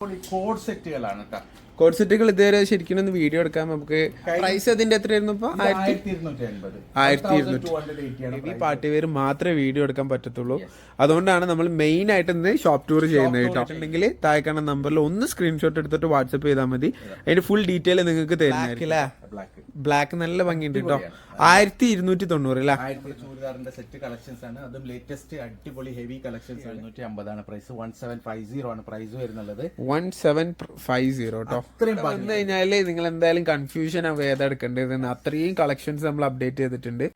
Code സെറ്റുകളാണ് കേട്ടോ code സെറ്റുകൾ ഇതുവരെ ശരിക്കും ഒന്ന് വീഡിയോ എടുക്കാം. നമുക്ക് പ്രൈസ് അതിന്റെ എത്രയായിരുന്നു ഇപ്പൊ? ആയിരത്തി ഇരുന്നൂറ്റി പാർട്ടി പേര് മാത്രമേ വീഡിയോ എടുക്കാൻ പറ്റത്തുള്ളൂ. അതുകൊണ്ടാണ് നമ്മൾ മെയിൻ ആയിട്ട് ഇന്ന് ഷോപ്പ് ടൂർ ചെയ്യുന്നത് കേട്ടോ. ഉണ്ടെങ്കിൽ താഴെ കാണുന്ന നമ്പറിൽ ഒന്ന് സ്ക്രീൻഷോട്ട് എടുത്തിട്ട് വാട്സപ്പ് ചെയ്താൽ മതി. അതിന്റെ ഫുൾ ഡീറ്റെയിൽ നിങ്ങൾക്ക് തരുന്നതായിരിക്കും. ബ്ലാക്ക് നല്ല ഭംഗിയുണ്ട് കേട്ടോ. ആയിരത്തി ഇരുന്നൂറ്റി തൊണ്ണൂറ് അല്ലേ? ചൂരിദാറിന്റെ സെറ്റ് കളക്ഷൻസ് ആണ്. അതും ലേറ്റസ്റ്റ് അടിപൊളി ഹെവി കളക്ഷൻസ് എഴുന്നൂറ്റി അമ്പതാണ് price one seven five zero ആണ് പ്രൈസ് വരുന്നത് വൺ സെവൻ ഫൈവ് സീറോ കേട്ടോ അത്രയും വന്നു കഴിഞ്ഞാൽ നിങ്ങൾ എന്തായാലും കൺഫ്യൂഷൻ ആവും അത്രയും കളക്ഷൻസ് നമ്മൾ അപ്ഡേറ്റ് ചെയ്തിട്ടുണ്ട്.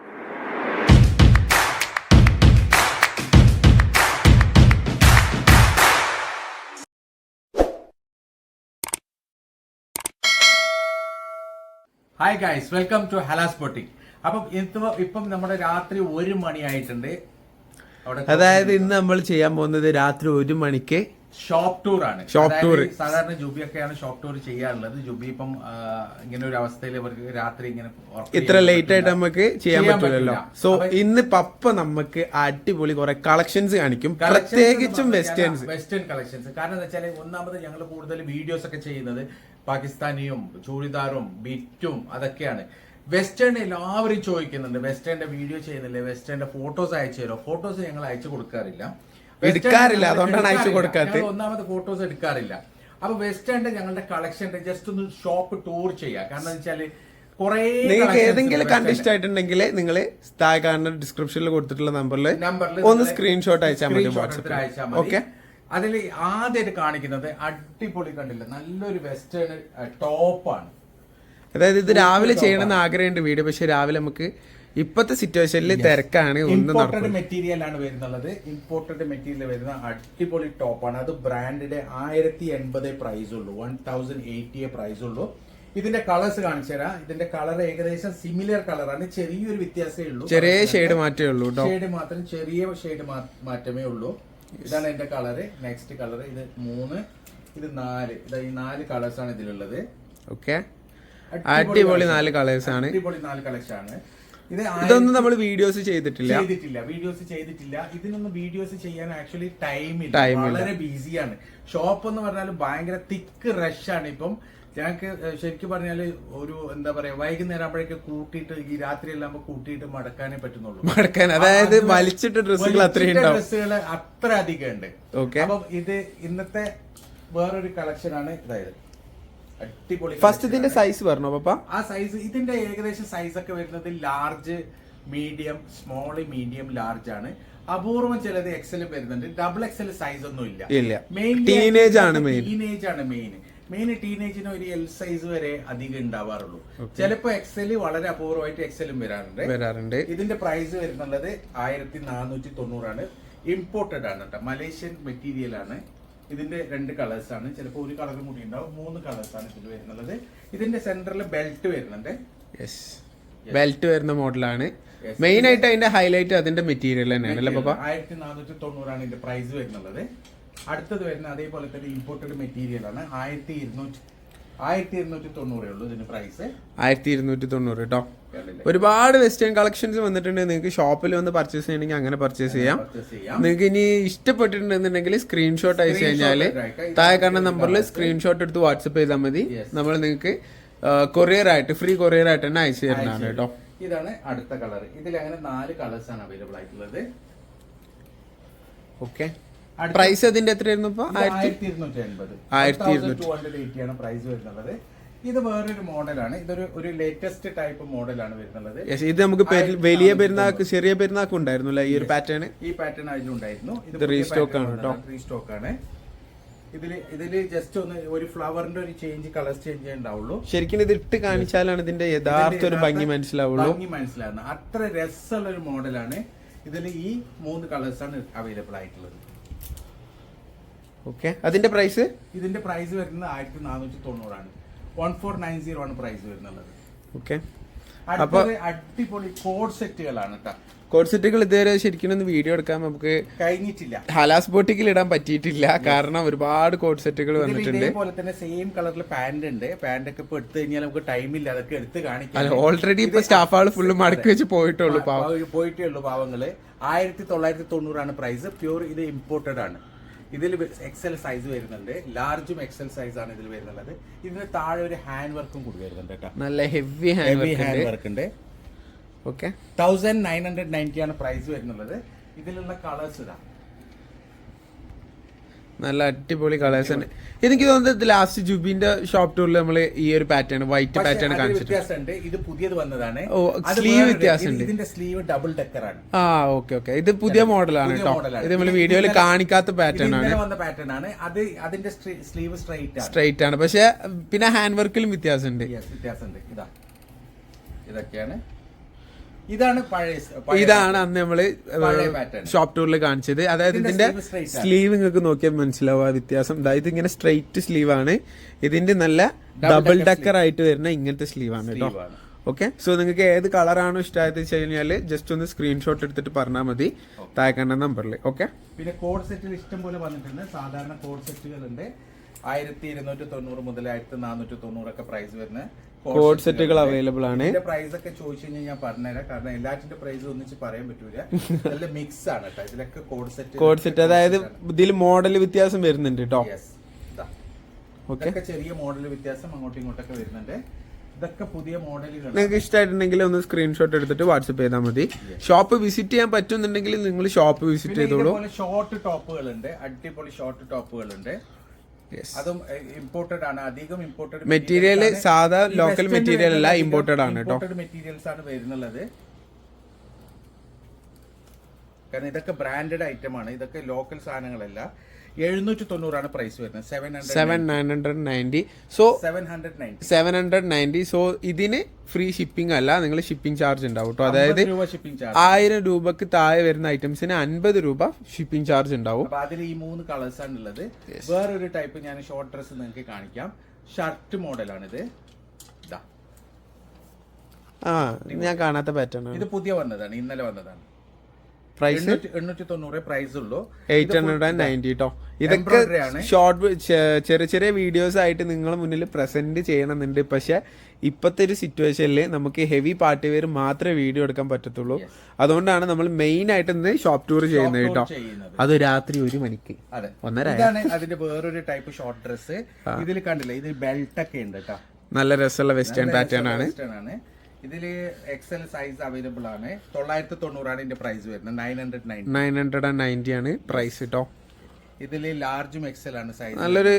Hi guys welcome to Halas boutique അപ്പം ഇപ്പൊ ഇപ്പം നമ്മുടെ രാത്രി ഒരു മണിയായിട്ടുണ്ട്. അതായത് ഇന്ന് നമ്മൾ ചെയ്യാൻ പോകുന്നത് രാത്രി ഒരു മണിക്ക് ഷോപ്പ് ടൂർ ആണ്. Shop tour. സാധാരണ സാധാരണ ജുബിയൊക്കെയാണ് ഷോപ്പ് ടൂർ ചെയ്യാറുള്ളത്. ജുബി ഇപ്പം ഇങ്ങനെ ഒരു അവസ്ഥയിൽ ഇവർക്ക് രാത്രി ഇങ്ങനെ ഇത്ര ലേറ്റ് ആയിട്ട് നമുക്ക് ചെയ്യാൻ പറ്റില്ലല്ലോ. സോ ഇന്ന് പപ്പ നമുക്ക് അടിപൊളി കുറെ കളക്ഷൻസ് കാണിക്കും. പ്രത്യേകിച്ചും വെസ്റ്റേൺസ് വെസ്റ്റേൺ കളക്ഷൻസ് കാരണം എന്താ വെച്ചാൽ ഒന്നാമത് ഞങ്ങൾ കൂടുതൽ വീഡിയോസ് ഒക്കെ ചെയ്യുന്നത് പാകിസ്ഥാനിയും ചൂരിദാറും ബിറ്റും അതൊക്കെയാണ്. വെസ്റ്റേൺ എല്ലാവരും ചോദിക്കുന്നുണ്ട്. വെസ്റ്റേണിന്റെ വീഡിയോ ചെയ്യുന്നില്ലേ? വെസ്റ്റേണിന്റെ ഫോട്ടോസ് അയച്ചു തരോ ഫോട്ടോസ് ഞങ്ങൾ അയച്ചു കൊടുക്കാറില്ല. എടുക്കാറില്ല, അതുകൊണ്ടാണ് അയച്ചു കൊടുക്കാത്ത കൊടുക്കാത്തത്. ഒന്നാമത് ഫോട്ടോസ് എടുക്കാറില്ല. അപ്പൊ വെസ്റ്റേണിന്റെ ഞങ്ങളുടെ കളക്ഷൻ ജസ്റ്റ് ഒന്ന് ഷോപ്പ് ടൂർ ചെയ്യാം. കാരണം വെച്ചാൽ നിങ്ങൾക്ക് ഏതെങ്കിലും കണ്ട് Western ഇഷ്ടമായിട്ടുണ്ടെങ്കിൽ നിങ്ങൾ താഴെ കാണുന്ന ഡിസ്ക്രിപ്ഷനിൽ കൊടുത്തിട്ടുള്ള നമ്പറിൽ ഒന്ന് സ്ക്രീൻഷോട്ട് അയച്ചാൽ മതി വാട്സ്ആപ്പ് ഓക്കെ അതിൽ ആദ്യമായിട്ട് കാണിക്കുന്നത് അടിപൊളി കണ്ടില്ല? നല്ലൊരു വെസ്റ്റേൺ ടോപ്പാണ് അതായത് ഇത് രാവിലെ ചെയ്യണമെന്ന് ആഗ്രഹമുണ്ട് വീഡിയോ. പക്ഷെ രാവിലെ നമുക്ക് ഇപ്പത്തെ സിറ്റുവേഷനിൽ തിരക്കാണ് ഇമ്പോർട്ടഡ് മെറ്റീരിയൽ ആണ് വരുന്നുള്ളത്. ഇമ്പോർട്ടഡ് മെറ്റീരിയൽ വരുന്ന അടിപൊളി ടോപ്പാണ് അത് ബ്രാൻഡിന്റെ ആയിരത്തി എൺപത് പ്രൈസ് ഉള്ളൂ. വൺ തൗസൻഡ് എയ്റ്റിയെ പ്രൈസ് ഉള്ളൂ. ഇതിന്റെ കളേഴ്സ് കാണിച്ചു തരാം. ഇതിന്റെ കളർ ഏകദേശം സിമിലർ കളറാണ് ചെറിയൊരു വ്യത്യാസമേ ഉള്ളൂ. ചെറിയ ഷെയ്ഡ് മാറ്റമേ ഉള്ളൂ ഷെയ്ഡ് മാത്രം ചെറിയ ഷെയ്ഡ് മാറ്റമേ ഉള്ളൂ. ഇതാണ് എന്റെ കളറ് നെക്സ്റ്റ് കളർ ഇത് മൂന്ന് ഇത് നാല്. ഇതാ ഈ നാല് കളേഴ്സ് ആണ് ഇതിലുള്ളത്. ഓക്കെ അടിപൊളി നാല് കളേഴ്സ് ആണ്. അടിപൊളി നാല് കളേഴ്സ് ആണ്. ഇതൊന്നും നമ്മൾ വീഡിയോസ് ചെയ്തിട്ടില്ല. ചെയ്തിട്ടില്ല. വീഡിയോസ് ചെയ്തിട്ടില്ല. ഇതിനൊന്നും വീഡിയോസ് ചെയ്യാൻ ആക്ച്വലി ടൈം ഇല്ല. വളരെ ബിസിയാണ് ഷോപ്പ് എന്ന് പറഞ്ഞാൽ ഭയങ്കര തിക്ക് റഷ് ആണ് ഇപ്പം. ഞങ്ങൾക്ക് ശരിക്കും പറഞ്ഞാൽ ഒരു എന്താ പറയാ വൈകുന്നേരം ആകുമ്പോഴേക്ക് കൂട്ടിയിട്ട് ഈ രാത്രി എല്ലാം കൂട്ടിയിട്ട് മടക്കാനേ പറ്റുന്നുള്ളൂ. മടക്കാൻ. അതായത് വലിച്ചിട്ട് ഡ്രസ്സുകൾ ഡ്രസ്സുകൾ അത്ര അധികം ഉണ്ട്. അപ്പം ഇത് ഇന്നത്തെ വേറൊരു കളക്ഷൻ ആണ്. ഇതായത് അടിപൊളി ഫസ്റ്റ് ഇതിന്റെ സൈസ് പറഞ്ഞോ പപ്പ? ആ സൈസ് ഇതിന്റെ ഏകദേശം സൈസ് ഒക്കെ വരുന്നത് large medium small medium large ആണ്. അപൂർവം ചിലത് എക്സലും വരുന്നുണ്ട്. ഡബിൾ എക്സൽ സൈസ് ഒന്നും ഇല്ല. ഇല്ല. ടീനേജ് ആണ് മെയിൻ ടീനേജ് ആണ് മെയിൻ മെയിൻ ടീനേജിന് ഒരു എൽ സൈസ് വരെ അധികം ഉണ്ടാവാറുള്ളൂ. ചിലപ്പോ എക്സൽ വളരെ അപൂർവമായിട്ട് എക്സലും വരാറുണ്ട്. വരാറുണ്ട്. ഇതിന്റെ പ്രൈസ് വരുന്നുള്ളത് ആയിരത്തി നാനൂറ്റി തൊണ്ണൂറാണ്. ഇമ്പോർട്ടഡ് ആണ് കേട്ടോ മലേഷ്യൻ മെറ്റീരിയൽ ആണ്. ഇതിന്റെ രണ്ട് കളേഴ്സ് ആണ്. ചിലപ്പോൾ ഒരു കളർ കൂടി ഉണ്ടാവും. മൂന്ന് കളേഴ്സ് ആണ് ഇതിൽ വരുന്നത് ഇതിന്റെ സെന്ററിൽ ബെൽറ്റ് വരുന്നുണ്ട്. യെസ് ബെൽറ്റ് വരുന്ന മോഡലാണ് മെയിൻ ആയിട്ട് അതിന്റെ ഹൈലൈറ്റ് അതിന്റെ മെറ്റീരിയൽ തന്നെയാണ് അല്ലേ പാപ്പ? ആയിരത്തി നാനൂറ്റി തൊണ്ണൂറാണ് ഇതിന്റെ പ്രൈസ് വരുന്നത് അടുത്തത് വരുന്ന അതേപോലെ തന്നെ ഇമ്പോർട്ടഡ് മെറ്റീരിയൽ ആണ്. ആയിരത്തി ഇരുന്നൂറ്റി ആയിരത്തി ഇരുന്നൂറ്റി തൊണ്ണൂറേ ഉള്ളൂ ഇതിന്റെ പ്രൈസ് ആയിരത്തി ഇരുന്നൂറ്റി തൊണ്ണൂറ് കേട്ടോ ഒരുപാട് വെസ്റ്റേൺ കളക്ഷൻസ് വന്നിട്ടുണ്ട്. നിങ്ങൾക്ക് ഷോപ്പിൽ വന്ന് പർച്ചേസ് ചെയ്യണമെങ്കിൽ അങ്ങനെ പർച്ചേസ് ചെയ്യാം. നിങ്ങൾക്ക് ഇനി ഇഷ്ടപ്പെട്ടിട്ടുണ്ടെന്നുണ്ടെങ്കിൽ സ്ക്രീൻഷോട്ട് അയച്ചു കഴിഞ്ഞാൽ താഴെ കാണുന്ന നമ്പറിൽ സ്ക്രീൻഷോട്ട് എടുത്ത് വാട്സപ്പ് ചെയ്താൽ മതി. നമ്മൾ നിങ്ങൾക്ക് കൊറിയർ ആയിട്ട് ഫ്രീ കൊറിയർ ആയിട്ട് തന്നെ അയച്ചു തരുന്നതാണ് കേട്ടോ ഇതാണ് അടുത്ത കളർ ഇതിൽ അങ്ങനെ നാല് കളേഴ്സ് ആണ് അവൈലബിൾ ആയിട്ടുള്ളത്. ഓക്കെ പ്രൈസ് അതിന്റെ എത്രയായിരുന്നു ഇപ്പൊ? ആയിരത്തി ഇരുന്നൂറ്റി എൺപത് ആയിരത്തി ടു ഹൺഡ്രഡ് എയ്റ്റി ആണ് പ്രൈസ് വരുന്നത് ഇത് വേറൊരു മോഡലാണ്. ഇതൊരു ഒരു ലേറ്റസ്റ്റ് ടൈപ്പ് മോഡലാണ് വരുന്നത് ഇത് നമുക്ക് വലിയ പെരുന്നാൾക്ക് ചെറിയ പെരുന്നാൾക്ക് ഉണ്ടായിരുന്നു അല്ലേ ഈ ഒരു പാറ്റേൺ ഈ പാറ്റേൺ അതിലുണ്ടായിരുന്നു. ഇത് റീസ്റ്റോക്ക് ആണ് കേട്ടോ. റീസ്റ്റോക്ക് ആണ്. ഇതിൽ ഇതിൽ ജസ്റ്റ് ഒന്ന് ഒരു ഫ്ലവറിന്റെ ഒരു ചേഞ്ച് കളർ ചേഞ്ച് ഉണ്ടാവുള്ളൂ. ശരിക്കും ഇത് ഇട്ട് കാണിച്ചാലാണ് ഇതിന്റെ യഥാർത്ഥ ഒരു ഭംഗി മനസ്സിലാവുള്ളൂ. ഭംഗി മനസ്സിലാവുന്നത്. അത്ര രസമുള്ള ഒരു മോഡലാണ്. ഇതിൽ ഈ മൂന്ന് കളേഴ്സ് ആണ് അവൈലബിൾ ആയിട്ടുള്ളത്. ഓക്കെ അതിന്റെ പ്രൈസ് ഇതിന്റെ പ്രൈസ് വരുന്നത് ആയിരത്തി നാനൂറ്റി തൊണ്ണൂറാണ് വൺ ഫോർ നയൻ സീറോ ആണ് പ്രൈസ് വരുന്നത് ഓക്കെ അപ്പൊ അടിപൊളി കോഡ് സെറ്റുകളാണ് കേട്ടോ കോഡ് സെറ്റുകൾ ഇതുവരെ ശരിക്കും ഒന്ന് വീഡിയോ എടുക്കാൻ നമുക്ക് കഴിഞ്ഞിട്ടില്ല. ഹലാസ് ബോട്ടിക്കിൽ ഇടാൻ പറ്റിയിട്ടില്ല. കാരണം ഒരുപാട് കോഡ് സെറ്റുകൾ വന്നിട്ടുണ്ട്. ഇതേപോലെ തന്നെ സെയിം കളറിൽ പാന്റ് ഉണ്ട്. പാന്റ് ഒക്കെ ഇപ്പൊ എടുത്തു കഴിഞ്ഞാൽ നമുക്ക് ടൈം ഇല്ല. അതൊക്കെ എടുത്ത് കാണിക്കാം ഓൾറെഡി ഇപ്പൊ ആൾ ഫുള്ള് മടക്കി വെച്ച് പോയിട്ടുള്ളൂ പോയിട്ടേ ഉള്ളൂ പാവങ്ങൾ. ആയിരത്തി തൊള്ളായിരത്തി തൊണ്ണൂറാണ് പ്രൈസ് പ്യൂർ ഇത് ഇമ്പോർട്ടഡ് ആണ്. ഇതിൽ എക്സൽ സൈസ് വരുന്നുണ്ട്. ലാർജും എക്സൽ സൈസ് ആണ് ഇതിൽ വരുന്നുള്ളത്. ഇതിന് താഴെ ഒരു ഹാൻഡ് വർക്കും കൂടി വരുന്നുണ്ട് കേട്ടോ. നല്ല heavy hand heavy hand work ഉണ്ട്. Okay thousand nine hundred ninety ആണ് പ്രൈസ് വരുന്നുള്ളത്. ഇതിലുള്ള കളേഴ്സ് ഇതാ. നല്ല അടിപൊളി കളേഴ്സ് ആണ് എനിക്ക് തോന്നുന്നത് ലാസ്റ്റ് ജുബിന്റെ ഷോപ്പ് ടൂറിൽ നമ്മൾ ഈ ഒരു പാറ്റേൺ വൈറ്റ് പാറ്റേൺ കാണിച്ചിട്ടുണ്ട്. ഇത് പുതിയത് വന്നതാണ്. ഓ, സ്ലീവ് വ്യത്യാസമുണ്ട്. ഇതിന്റെ സ്ലീവ് ഡബിൾ ഡെക്കർ ആണ്. ആ ഓക്കെ ഓക്കെ ഇത് പുതിയ മോഡലാണ് കേട്ടോ ഇത് നമ്മൾ വീഡിയോയിൽ കാണിക്കാത്ത പാറ്റേൺ ആണ്. വന്ന പാറ്റേൺ ആണ്. അത് അതിന്റെ സ്ലീവ് സ്ട്രൈറ്റ് ആണ്. സ്ട്രൈറ്റ് ആണ്. പക്ഷെ പിന്നെ ഹാൻഡ് വർക്കിലും വ്യത്യാസമുണ്ട്. വ്യത്യാസമുണ്ട്. ഇതാ. ഇതൊക്കെയാണ്. ഇതാണ് പഴയ ഇതാണ് അന്ന് നമ്മൾ ഷോപ്പ് ടൂറിൽ കാണിച്ചത്. അതായത് ഇതിന്റെ. സ്ലീവ് നിങ്ങൾക്ക് നോക്കിയാൽ മനസ്സിലാവും ആ വ്യത്യാസം. അതായത് ഇങ്ങനെ സ്ട്രെയിറ്റ് സ്ലീവ് ആണ്. ഇതിന്റെ നല്ല ഡബിൾ ഡക്കർ ആയിട്ട് വരുന്ന ഇങ്ങനത്തെ സ്ലീവ് ആണ് കേട്ടോ ഓക്കെ സോ നിങ്ങൾക്ക് ഏത് കളറാണോ ഇഷ്ടമായത് വെച്ച് കഴിഞ്ഞാൽ ജസ്റ്റ് ഒന്ന് സ്ക്രീൻഷോട്ട് എടുത്തിട്ട് പറഞ്ഞാൽ മതി. താഴെ നമ്പറിൽ ഓക്കെ പിന്നെ കോഡ് സെറ്റിൽ ഇഷ്ടം പോലെ വന്നിട്ടുണ്ട്. സാധാരണ കോഡ് സെറ്റുകൾ ഉണ്ട് ആയിരത്തി ഇരുന്നൂറ്റി തൊണ്ണൂറ് മുതൽ ആയിരത്തി നാനൂറ്റി തൊണ്ണൂറൊക്കെ പ്രൈസ് വരുന്ന കോഡ് സെറ്റുകൾ അവൈലബിൾ ആണ്. പ്രൈസ് ഒക്കെ ചോദിച്ചു കഴിഞ്ഞാൽ ഞാൻ പറഞ്ഞുതരാം. കാരണം എല്ലാറ്റിന്റെ പ്രൈസ് ഒന്നിച്ച് പറയാൻ പറ്റൂല. നല്ല മിക്സ് ആണ് കേട്ടോ. ഇതിലൊക്കെ കോഡ് സെറ്റ് കോഡ് സെറ്റ് അതായത് ഇതിൽ മോഡൽ വ്യത്യാസം വരുന്നുണ്ട് കേട്ടോ. ചെറിയ മോഡൽ വ്യത്യാസം അങ്ങോട്ടും ഇങ്ങോട്ടൊക്കെ വരുന്നുണ്ട്. ഇതൊക്കെ പുതിയ മോഡലുകൾ നിങ്ങൾക്ക് ഇഷ്ടമായിട്ടുണ്ടെങ്കിൽ ഒന്ന് സ്ക്രീൻഷോട്ട് എടുത്തിട്ട് വാട്സപ്പ് ചെയ്താൽ മതി. ഷോപ്പ് വിസിറ്റ് ചെയ്യാൻ പറ്റുന്നുണ്ടെങ്കിൽ നിങ്ങൾ ഷോപ്പ് വിസിറ്റ് ചെയ്തോളൂ. ഷോർട്ട് ടോപ്പുകൾ ഉണ്ട് അടിപൊളി ഷോർട്ട് ടോപ്പുകൾ ഉണ്ട് അതും ഇമ്പോർട്ടഡ് ആണ്. അധികം ഇമ്പോർട്ടഡ് മെറ്റീരിയൽ സാധാ ലോക്കൽ മെറ്റീരിയൽ അല്ല ഇമ്പോർട്ടഡ് ആണ് കേട്ടോ. മെറ്റീരിയൽസ് ആണ് വരുന്നുള്ളത്. കാരണം ഇതൊക്കെ ബ്രാൻഡഡ് ഐറ്റം ആണ്. ഇതൊക്കെ ലോക്കൽ സാധനങ്ങളല്ല. എഴുന്നൂറ്റി തൊണ്ണൂറാണ് പ്രൈസ് വരുന്നത് seven hundred seven nine hundred ninety so seven hundred ninety seven hundred ninety so ഇതിന് ഫ്രീ ഷിപ്പിംഗ് അല്ല നിങ്ങൾ ഷിപ്പിംഗ് ചാർജ് ഉണ്ടാവും കേട്ടോ അതായത് ആയിരം രൂപക്ക് താഴെ വരുന്ന ഐറ്റംസിന് അൻപത് രൂപ ഷിപ്പിംഗ് ചാർജ് ഉണ്ടാവും. അതിൽ ഈ മൂന്ന് കളേഴ്സ് ആണ് ഉള്ളത്. വേറൊരു ടൈപ്പ് ഞാൻ ഷോർട്ട് ഡ്രസ് നിങ്ങൾക്ക് കാണിക്കാം. ഷർട്ട് മോഡലാണിത് ഇതാ ആ ഞാൻ കാണാത്ത പാറ്റേൺ ഇത് പുതിയ വന്നതാണ് ഇന്നലെ വന്നതാണ്. പ്രൈസ് എണ്ണൂറ്റി എണ്ണൂറ്റി തൊണ്ണൂറ് പ്രൈസ് ഉള്ളൂ എയ്റ്റ് ഹൺഡ്രഡ് ആൻഡ് നയന്റി കേട്ടോ ഇതൊക്കെ ഷോർട്ട് ചെറിയ ചെറിയ വീഡിയോസ് ആയിട്ട് നിങ്ങളെ മുന്നിൽ പ്രസന്റ് ചെയ്യണമെന്നുണ്ട്. പക്ഷെ ഇപ്പോഴത്തെ ഒരു സിറ്റുവേഷനിൽ നമുക്ക് ഹെവി പാർട്ടി വെയർ മാത്രമേ വീഡിയോ എടുക്കാൻ പറ്റത്തുള്ളൂ. അതുകൊണ്ടാണ് നമ്മൾ മെയിൻ ആയിട്ട് ഇന്ന് ഷോപ്പ് ടൂർ ചെയ്യുന്നത് കേട്ടോ. അത് രാത്രി ഒരു മണിക്ക്. ഒന്നര അതിന്റെ വേറൊരു ടൈപ്പ് ഷോർട്ട് ഡ്രസ് ഇതിൽ കണ്ടില്ല? ഇതിൽ ബെൽറ്റ് ഒക്കെ ഉണ്ട് കേട്ടോ. നല്ല രസമുള്ള വെസ്റ്റേൺ പാറ്റേൺ ആണ്. ഇതിൽ എക്സൽ സൈസ് അവൈലബിൾ ആണ്. തൊള്ളായിരത്തി തൊണ്ണൂറാണ് ഇതിന്റെ പ്രൈസ് വരുന്നത്. Nine hundred nine nine hundred and ninety ആണ് പ്രൈസ് കേട്ടോ ഇതിൽ ലാർജും എക്സൽ ആണ് സൈസ് നല്ലൊരു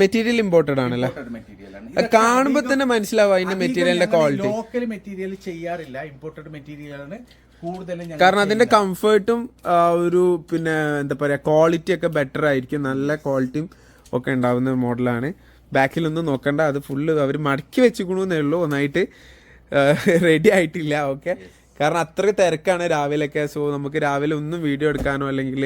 മെറ്റീരിയൽ ഇമ്പോർട്ടഡ് ആണല്ലേ? മെറ്റീരിയൽ ആണ്. അത് കാണുമ്പോ തന്നെ മനസ്സിലാവും അതിന്റെ മെറ്റീരിയലിന്റെ ക്വാളിറ്റി ലോക്കൽ മെറ്റീരിയൽ ചെയ്യാറില്ല. ഇമ്പോർട്ടഡ് മെറ്റീരിയൽ ആണ് കൂടുതലും കാരണം അതിന്റെ കംഫർട്ടും ഒരു പിന്നെ എന്താ പറയാ ക്വാളിറ്റി ഒക്കെ ബെറ്റർ ആയിരിക്കും. നല്ല ക്വാളിറ്റിയും ഒക്കെ ഉണ്ടാവുന്ന മോഡലാണ് ബാക്കിലൊന്നും നോക്കണ്ട. അത് ഫുള്ള് അവർ മടക്കി വെച്ചിക്കണമെന്നേ ഉള്ളൂ. ഒന്നായിട്ട് റെഡി ആയിട്ടില്ല ഓക്കെ കാരണം അത്ര തിരക്കാണ് രാവിലെയൊക്കെ. സോ നമുക്ക് രാവിലെ ഒന്നും വീഡിയോ എടുക്കാനോ അല്ലെങ്കിൽ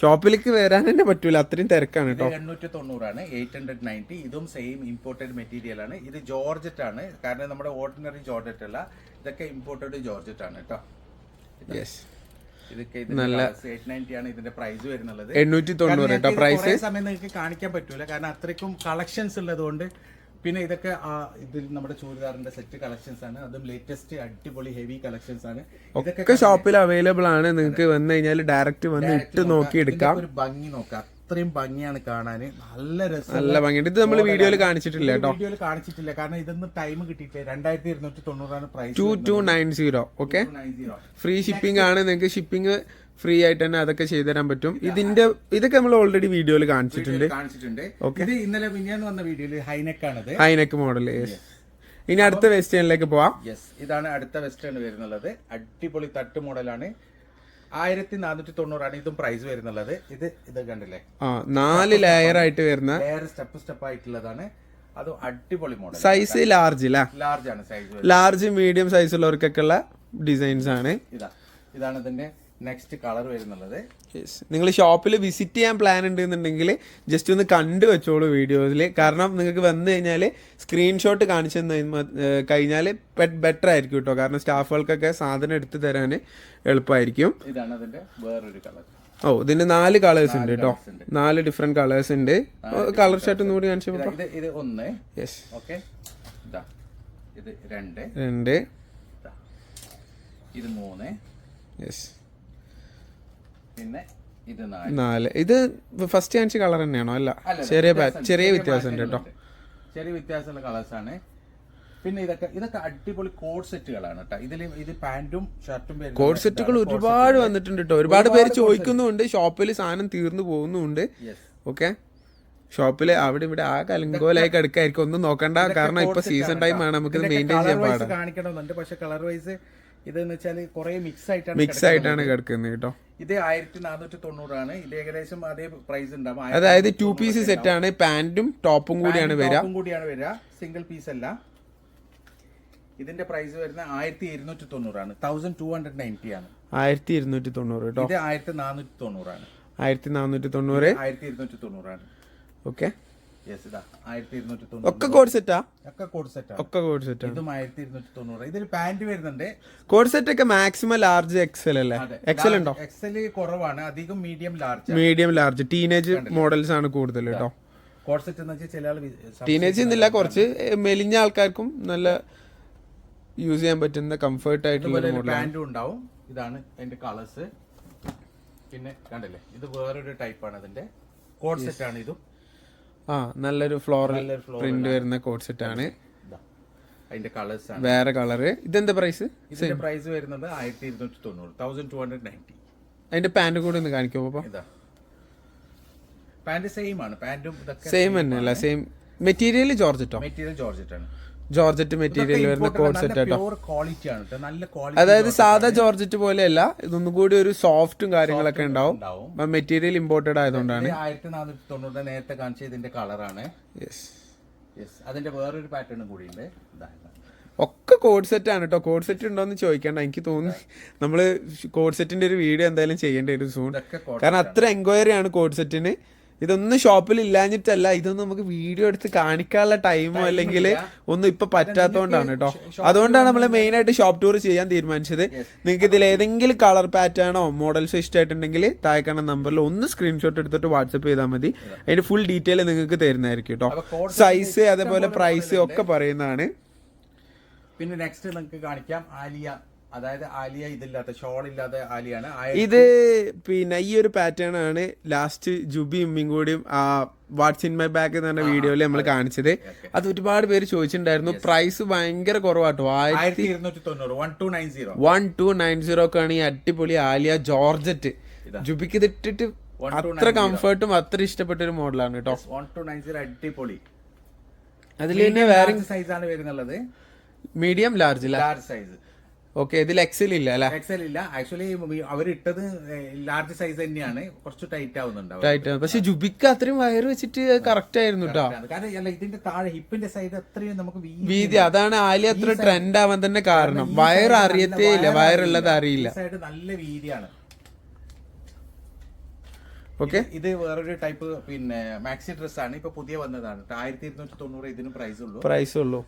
ഷോപ്പിലേക്ക് വരാൻ തന്നെ പറ്റൂല. അത്രയും തിരക്കാണ് കേട്ടോ എണ്ണൂറ്റി തൊണ്ണൂറാണ് എയ്റ്റ് ഹൺഡ്രഡ് നയന്റി. ഇതും സെയിം ഇമ്പോർട്ടഡ് മെറ്റീരിയൽ ആണ്. ഇത് ജോർജറ്റ് ആണ് കാരണം നമ്മുടെ ഓർഡിനറി ജോർജറ്റ് അല്ല ഇതൊക്കെ ഇമ്പോർട്ടഡ് ജോർജറ്റ് ആണ് കേട്ടോ യെസ് നല്ല എയ്റ്റ് ആണ് ഇതിന്റെ പ്രൈസ് വരുന്നത് എണ്ണൂറ്റി തൊണ്ണൂറ് കേട്ടോ പ്രൈസ് സമയം നിങ്ങൾക്ക് കാണിക്കാൻ പറ്റൂല. കാരണം അത്രയ്ക്കും കളക്ഷൻസ് ഉള്ളതുകൊണ്ട് പിന്നെ ഇതൊക്കെ ആ, ഇതിൽ നമ്മുടെ ചൂരിദാറിന്റെ സെറ്റ് കളക്ഷൻസ് ആണ്. അതും ലേറ്റസ്റ്റ് അടിപൊളി ഹെവി കളക്ഷൻസ് ആണ്. ഇതൊക്കെ ഷോപ്പിൽ അവൈലബിൾ ആണ്. നിങ്ങൾക്ക് വന്നു കഴിഞ്ഞാൽ ഡയറക്റ്റ് വന്ന് ഇട്ട് നോക്കി. എടുക്കാം. ഒരു ഭംഗി നോക്കാം. അത്രയും ഭംഗിയാണ് കാണാൻ നല്ല രസം നല്ല ഭംഗിയുണ്ട്. ഇത് നമ്മൾ വീഡിയോയിൽ കാണിച്ചിട്ടില്ല കേട്ടോ. വീഡിയോയിൽ കാണിച്ചിട്ടില്ല. കാരണം ഇതൊന്നും ടൈം കിട്ടിയിട്ടില്ല. രണ്ടായിരത്തി ഇരുന്നൂറ്റി തൊണ്ണൂറാണ് price two two nine zero okay free shipping ആണ്. നിങ്ങൾക്ക് ഷിപ്പിംഗ് ഫ്രീ ആയിട്ട് തന്നെ അതൊക്കെ ചെയ്തു തരാൻ പറ്റും. ഇതിന്റെ ഇതൊക്കെ നമ്മൾ ഓൾറെഡി വീഡിയോയിൽ കാണിച്ചിട്ടുണ്ട്. കാണിച്ചിട്ടുണ്ട്. ഇത് ഇന്നലെ മിനിയാന്ന് വന്ന വീഡിയോയിൽ ഹൈനെക്ക് ആണത് ഹൈനെക്ക് മോഡൽ ഇനി അടുത്ത വെസ്റ്റേണിലേക്ക് പോവാം. യെസ് ഇതാണ് അടുത്ത വെസ്റ്റേൺ വരുന്നുള്ളത്. അടിപൊളി തട്ട് മോഡലാണ് ആയിരത്തി നാനൂറ്റി തൊണ്ണൂറാണ് ഇതും പ്രൈസ് വരുന്നുള്ളത്. ഇത് ഇത് കണ്ടില്ലേ? ആ നാല് ലെയർ ആയിട്ട് വരുന്ന ലെയർ സ്റ്റെപ്പ് സ്റ്റെപ്പ് ആയിട്ടുള്ളതാണ്. അത് അടിപൊളി മോഡൽ സൈസ് ലാർജ് ലാർജ് ആണ് സൈസ് ലാർജ് മീഡിയം സൈസ് ഉള്ളവർക്കൊക്കെ ഉള്ള ഡിസൈൻസ് ആണ്. ഇതാ ഇതാണ് ഇതിന്റെ നെക്സ്റ്റ് കളർ വരുന്നുള്ളത്. നിങ്ങൾ ഷോപ്പിൽ വിസിറ്റ് ചെയ്യാൻ പ്ലാൻ ഉണ്ടെന്നുണ്ടെങ്കിൽ ജസ്റ്റ് ഒന്ന് കണ്ടു വെച്ചോളൂ വീഡിയോയിൽ കാരണം നിങ്ങൾക്ക് വന്നു കഴിഞ്ഞാൽ സ്ക്രീൻഷോട്ട് കാണിച്ചു കഴിഞ്ഞാൽ ബെറ്റർ ആയിരിക്കും കേട്ടോ കാരണം സ്റ്റാഫുകൾക്കൊക്കെ സാധനം എടുത്തു തരാൻ എളുപ്പമായിരിക്കും. ഇതാണ് അതിന്റെ വേറൊരു കളർ ഓ ഇതിന് നാല് കളേഴ്സ് ഉണ്ട് കേട്ടോ നാല് ഡിഫറെന്റ് കളേഴ്സ് ഉണ്ട്. കളർ ഷർട്ട് ഒന്നുകൂടി കാണിച്ചു ഇത് ഒന്ന്. യെസ് ഓക്കെ ഇതാ രണ്ട്. രണ്ട്. ഇതാ ഇത് മൂന്ന്. യെസ് പിന്നെ ഇത് നാല്. ഇത് ഫസ്റ്റ് കാണിച്ച കളർ തന്നെയാണോ? അല്ല. ചെറിയ ചെറിയ വ്യത്യാസം ഉണ്ട് കേട്ടോ ചെറിയ വ്യത്യാസമുള്ള കളേഴ്സ് ആണ്. പിന്നെ ഇതൊക്കെ ഇതൊക്കെ അടിപൊളി കോഡ് സെറ്റുകളാണ് കേട്ടോ ഇതിൽ ഇത് പാന്റും ഷർട്ടും കോഡ് സെറ്റുകൾ ഒരുപാട് വന്നിട്ടുണ്ട് കേട്ടോ ഒരുപാട് പേര് ചോദിക്കുന്നുണ്ട് ഷോപ്പിൽ സാധനം തീർന്നു പോകുന്നുണ്ട് ഓക്കെ? ഷോപ്പിൽ അവിടെ ഇവിടെ ആ കലങ്കോലായി കിടക്കായിരിക്കും. ഒന്നും നോക്കണ്ട. കാരണം ഇപ്പൊ സീസൺ ടൈം ആണ് നമുക്ക് മെയിന്റെയിൻ ചെയ്യാൻ പാടാണ് കാണിക്കണമെന്നുണ്ട്. പക്ഷെ കളർ വൈസ് ഇതെന്ന് വെച്ചാൽ കുറെ മിക്സ് ആയിട്ടാണ് മിക്സ് ആയിട്ടാണ് കിടക്കുന്നത് കേട്ടോ ഇത് ആയിരത്തി നാനൂറ്റി തൊണ്ണൂറാണ് ഇത് ഏകദേശം അതേ പ്രൈസ് ഉണ്ടാവും അതായത് ടു പീസ് സെറ്റ് ആണ്. പാന്റും ടോപ്പും കൂടിയാണ് വരിക. ടോപ്പും കൂടിയാണ് വരിക. സിംഗിൾ പീസ് അല്ല. ഇതിന്റെ പ്രൈസ് വരുന്ന ആയിരത്തി ഇരുന്നൂറ്റി തൊണ്ണൂറാണ് തൗസൻഡ് ടു ഹൺഡ്രഡ് നയന്റി ആണ്. ആയിരത്തി ഇരുന്നൂറ്റി തൊണ്ണൂറ് കേട്ടോ. ഇത് ആയിരത്തി നാനൂറ്റി തൊണ്ണൂറാണ് ആയിരത്തി നാനൂറ്റി തൊണ്ണൂറ് ആയിരത്തി ഇരുന്നൂറ്റി തൊണ്ണൂറാണ് ഓക്കെ ഒക്കെ കോഡ് സെറ്റാ ഒക്കെ കോഡ് സെറ്റാ ആണ്. ഒക്കെ കോഡ് സെറ്റ് ഇതും ആയിരത്തി ഇരുന്നൂറ്റി തൊണ്ണൂറ് ഇതിൽ പാന്റ് വരുന്നുണ്ട്. കോഡ് സെറ്റ് ഒക്കെ മാക്സിമം ലാർജ് എക്സൽ അല്ലേ? എക്സൽ ഉണ്ടോ? എക്സൽ കുറവാണ്. അധികം medium large medium large teenage models ആണ് കൂടുതൽ കേട്ടോ. കോഡ് സെറ്റ് എന്ന് വെച്ചാൽ ചില ആൾ ടീനേജ് എന്നില്ല കുറച്ച് മെലിഞ്ഞ ആൾക്കാർക്കും നല്ല യൂസ് ചെയ്യാൻ പറ്റുന്ന കംഫർട്ട് ആയിട്ടുള്ള പാന്റും ഉണ്ടാവും. ഇതാണ് അതിന്റെ കളേഴ്സ് പിന്നെ കണ്ടില്ലേ? ഇത് വേറൊരു ടൈപ്പാണ് അതിന്റെ. കോഡ് സെറ്റ് ആണ് ഇതും. ആ നല്ലൊരു ഫ്ലോറൽ പ്രിന്റ് വരുന്ന കോട്ട് സെറ്റ് ആണ് അതിന്റെ കളേഴ്സ് ആണ്. വേറെ കളറ് ഇതെന്താ പ്രൈസ് ഇതിന്റെ പ്രൈസ് വരുന്നത് ആയിരത്തി ഇരുന്നൂറ്റി തൊണ്ണൂറ് തൗസൻഡ് ടു ഹൺഡ്രഡ് നയന്റി അതിന്റെ പാന്റ് കൂടെ ഒന്ന് കാണിക്കുമോ അപ്പൊ ഇതാ. പാന്റ് സെയിം ആണ്. പാന്റും സെയിം തന്നെ അല്ല? സെയിം മെറ്റീരിയൽ ജോർജറ്റോ മെറ്റീരിയൽ ജോർജറ്റ് ആണ് ജോർജറ്റ് മെറ്റീരിയൽ വരുന്ന കോഡ് സെറ്റ് കേട്ടോ അതായത് സാധാ ജോർജറ്റ് പോലെയല്ല ഇതൊന്നും കൂടി ഒരു സോഫ്റ്റും കാര്യങ്ങളൊക്കെ ഉണ്ടാവും. മെറ്റീരിയൽ ഇമ്പോർട്ടഡ് ആയതുകൊണ്ടാണ്. ആയിരത്തി നാനൂറ്റി തൊണ്ണൂറ് നേരത്തെ കാണിച്ച ഇതിന്റെ കളറാണ് അതിന്റെ വേറൊരു പാറ്റേണും കൂടി ഉണ്ട്. ഒക്കെ കോഡ് സെറ്റ് ആണ് കേട്ടോ കോഡ് സെറ്റ് ഉണ്ടോന്ന് ചോദിക്കേണ്ട. എനിക്ക് തോന്നി നമ്മൾ കോഡ് സെറ്റിന്റെ ഒരു വീഡിയോ എന്തായാലും ചെയ്യേണ്ടി വരും സൂൺ കാരണം അത്ര എൻക്വയറി ആണ് കോഡ് സെറ്റിന് ഇതൊന്നും ഷോപ്പിൽ ഇല്ലാഞ്ഞിട്ടല്ല. ഇതൊന്നും നമുക്ക് വീഡിയോ എടുത്ത് കാണിക്കാനുള്ള ടൈമോ അല്ലെങ്കിൽ ഒന്നും ഇപ്പൊ പറ്റാത്തതുകൊണ്ടാണ് കേട്ടോ. അതുകൊണ്ടാണ് നമ്മൾ മെയിൻ ആയിട്ട് ഷോപ്പ് ടൂർ ചെയ്യാൻ തീരുമാനിച്ചത്. നിങ്ങൾക്ക് ഇതിൽ ഏതെങ്കിലും കളർ പാറ്റേണോ മോഡൽസോ ഇഷ്ടമായിട്ടുണ്ടെങ്കിൽ താഴെക്കണ നമ്പറിൽ ഒന്ന് സ്ക്രീൻഷോട്ട് എടുത്തിട്ട് വാട്സപ്പ് ചെയ്താൽ മതി. അതിന്റെ ഫുൾ ഡീറ്റെയിൽ നിങ്ങൾക്ക് തരുന്നതായിരിക്കും കേട്ടോ. സൈസ് അതേപോലെ പ്രൈസ് ഒക്കെ പറയുന്നതാണ്. പിന്നെ നെക്സ്റ്റ് നിങ്ങൾക്ക് കാണിക്കാം. ആലിയ. അതായത് ആലിയ ഇതില്ലാത്ത ഷോൾ ഇല്ലാത്ത ആലിയാണ് ഇത് പിന്നെ ഈ ഒരു പാറ്റേൺ ആണ് ലാസ്റ്റ് ജുബി ഉമ്മിയും കൂടിയും ആ വാട്സ് ഇൻ മൈ ബാഗ് എന്ന് പറഞ്ഞ വീഡിയോയിൽ നമ്മൾ കാണിച്ചത്. അത് ഒരുപാട് പേര് ചോദിച്ചിട്ടുണ്ടായിരുന്നു. പ്രൈസ് ഭയങ്കര കുറവാട്ടോ. ആയിരത്തി one two nine zero one two nine zero ഒക്കെ ആണ് ഈ അടിപൊളി ആലിയ ജോർജറ്റ്. ജുബിക്ക് ഇത് ഇട്ടിട്ട് അത്ര കംഫർട്ടും അത്ര ഇഷ്ടപ്പെട്ട ഒരു മോഡലാണ് കേട്ടോ. വൺ ടു നയൻ സീറോ അടിപൊളി. അതിൽ തന്നെ വേറെ സൈസ് ആണ് വരുന്നുള്ളത്. Medium large large size okay ഇതിൽ എക്സൽ ഇല്ല അല്ലേ? എക്സൽ ഇല്ല. ആക്ച്വലി അവരിട്ടത് ലാർജ് സൈസ് തന്നെയാണ്. കുറച്ച് ടൈറ്റ് ആവുന്നുണ്ട്. ടൈറ്റ് പക്ഷെ ജുബിക്ക് അത്രയും വയറ് വെച്ചിട്ട് കറക്റ്റ് ആയിരുന്നു കേട്ടോ കാരണം ഇതിന്റെ താഴെ ഹിപ്പിന്റെ സൈഡ് അത്രയും നമുക്ക് വീതി വീതി. അതാണ് ആലി അത്ര ട്രെൻഡ് ആവാൻ തന്നെ കാരണം. വയർ അറിയത്തേ ഇല്ല. വയറുള്ളത് അറിയില്ല. സൈഡ് നല്ല വീതിയാണ്. ഓക്കെ ഇത് വേറൊരു ടൈപ്പ് പിന്നെ മാക്സി ഡ്രസ് ആണ്. ഇപ്പൊ പുതിയ വന്നതാണ്. ആയിരത്തി ഇരുന്നൂറ്റി തൊണ്ണൂറ് ഇതിന് പ്രൈസ് ഉള്ളൂ. പ്രൈസ് ഉള്ളൂ.